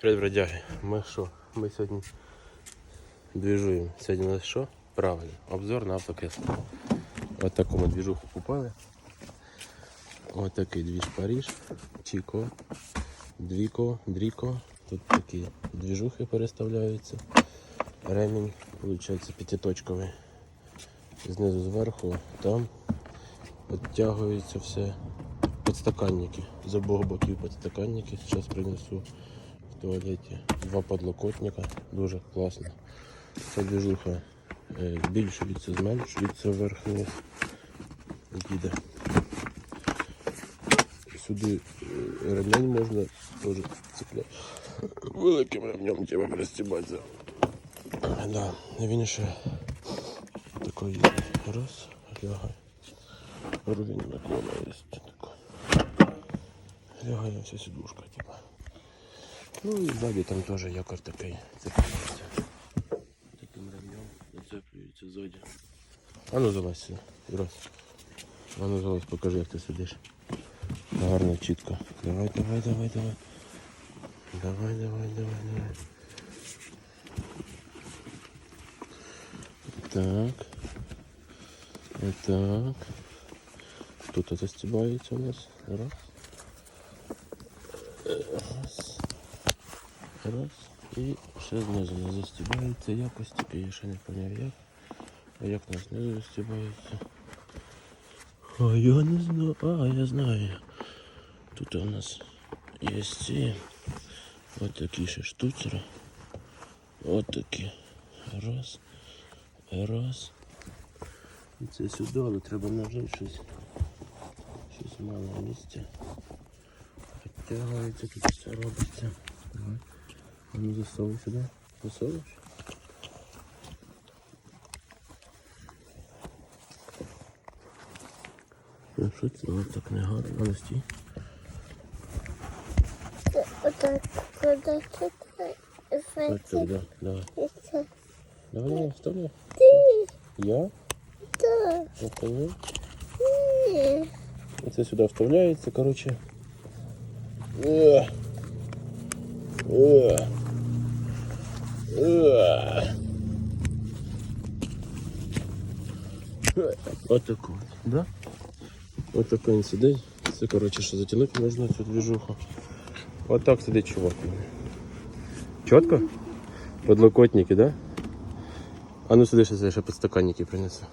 Привіт, бродяги. Ми що? Ми сьогодні двіжуємо. Сьогодні у нас що? Правильно. Обзор на автокресло. Ось таку ми двіжуху купили. Ось такий двіж Паріж, Чіко, Двіко, Дріко. Тут такі двіжухи переставляються. Ремінь, виходить, п'ятиточковий. Знизу зверху, там підтягується все. Подстаканники. З обох боків подстаканники. Зараз принесу туалеті. Два подлокотника. Дуже класно. Ця движуха е, збільшується, зменшується вверх-вниз. Їде. Сюди е, ремень можна теж цепляти. Великим ремнем треба пристібатися. Да, він ще такий раз, лягає. Рулень наклона є. Лягає вся сидушка, типа. Ну і ззаді там теж якор такий цепляється. Таким ремнем зацеплюється ззаді. А ну залазь сюди. Раз. А ну залазь, покажи, як ти сидиш. Гарно, чітко. Давай, давай, давай, давай. Давай, давай, давай, давай. Так. Так. Тут это стебается у нас. Раз. Раз. Раз. І ще знизу не застібається якось, тільки я ще не поняв як. А як у нас знизу застібається? А я не знаю. А, я знаю. Тут у нас є ці от такі ще штуцери. От такі. Раз. Раз. І це сюди, але треба нажати щось. Щось мало місця. Підтягується, тут все робиться. Ну засовуй сюди. Засовуєш? Ну що це? Воно так не гарно. А ну стій. Отак, куди це Так, так, да. Давай. Давай, давай, вставляй. Ти, Я? так, я. ні. Це сюди вставляється, коротше. Е. Е. Е. Отаку, да? Отако він сидить. Це, коротше, що затягнути можна цю движуху. Отак сидить чувак. Чітко? Подлокотники, да? А ну сюди ще ще підстаканники принесу.